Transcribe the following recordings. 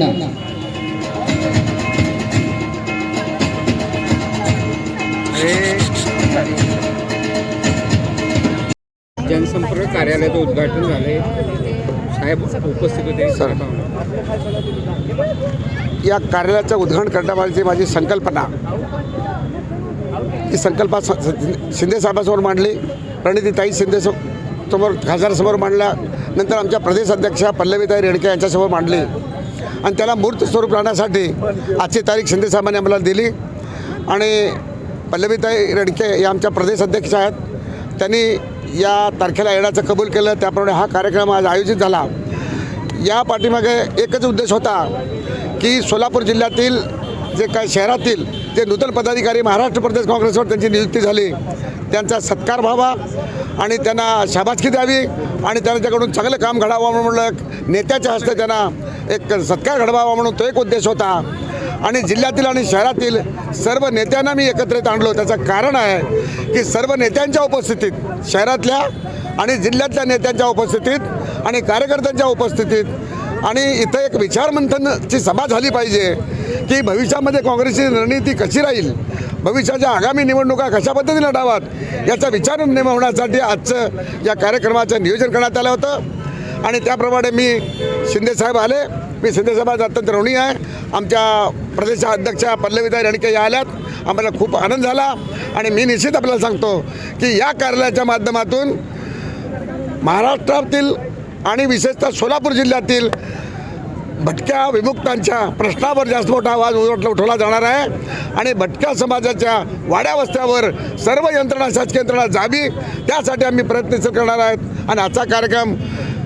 ना. जनसंपर्क कार्यालयाचं उद्घाटन झालंय. साहेब उपस्थित होते. सर. या कार्यालयाचं उद्घाटन करण्यामागची माझी संकल्पना. ही संकल्पना शिंदेसाहेबांसमोर मांडली. प्रणितीताई शिंदे समोर खासदारसमोर मांडल्या. नंतर आमच्या प्रदेश अध्यक्षा पल्लवीताई रेडके यांच्यासमोर मांडली. आणि त्याला मूर्त स्वरूप राहण्यासाठी आजची तारीख शिंदेसाहेबांनी आम्हाला दिली. आणि पल्लवीताई रेडके या आमच्या प्रदेश अध्यक्ष आहेत. त्यांनी या तारखेला येण्याचं कबूल केलं. त्याप्रमाणे हा कार्यक्रम आज आयोजित झाला. या पाठीमागे एकच उद्देश होता की सोलापूर जिल्ह्यातील जे काही शहरातील जे नूतन पदाधिकारी महाराष्ट्र प्रदेश काँग्रेसवर त्यांची नियुक्ती झाली त्यांचा सत्कार व्हावा आणि त्यांना शाबासकी द्यावी आणि त्यांच्याकडून चांगलं काम घडावं म्हणून म्हणलं. नेत्याच्या हस्ते त्यांना एक सत्कार घडवावा म्हणून तो एक उद्देश होता. आणि जिल्ह्यातील आणि शहरातील सर्व नेत्यांना मी एकत्रित आणलो. त्याचं कारण आहे की सर्व नेत्यांच्या उपस्थितीत शहरातल्या आणि जिल्ह्यातल्या नेत्यांच्या उपस्थितीत आणि कार्यकर्त्यांच्या उपस्थितीत आणि इथं एक विचारमंथनची सभा झाली पाहिजे की भविष्यामध्ये काँग्रेसची रणनीती कशी राहील? भविष्याच्या आगामी निवडणुका कशा पद्धतीने लढावात याचा विचार होण्यासाठी आजचं या कार्यक्रमाचं नियोजन करण्यात आलं होतं. आणि त्याप्रमाणे मी शिंदेसाहेब आले. मी शिंदेसाहेबांचा अत्यंत ऋणी आहे. आमच्या प्रदेशा अध्यक्षा पल्लवीताई रणके या आल्यात. आम्हाला खूप आनंद झाला. आणि मी निश्चित आपल्याला सांगतो की या कार्यालयाच्या माध्यमातून महाराष्ट्रातील आणि विशेषतः सोलापूर जिल्ह्यातील भटक्या विमुक्तांच्या प्रश्नावर जास्त मोठा आवाज उठवला जाणार आहे. आणि भटक्या समाजाच्या वाड्यावस्त्यावर सर्व यंत्रणा शासकीय यंत्रणा जावी. त्यासाठी आम्ही प्रयत्नशील करणार आहेत. आणि आजचा कार्यक्रम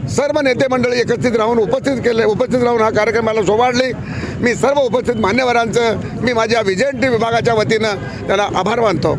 सर्व नेते मंडळी एकत्रित राहून उपस्थित केले उपस्थित राहून हा कार्यक्रमाला सोबाडली मी सर्व उपस्थित मान्यवरांचं मी माझ्या विजयंती विभागाच्या वतीनं त्याला आभार मानतो.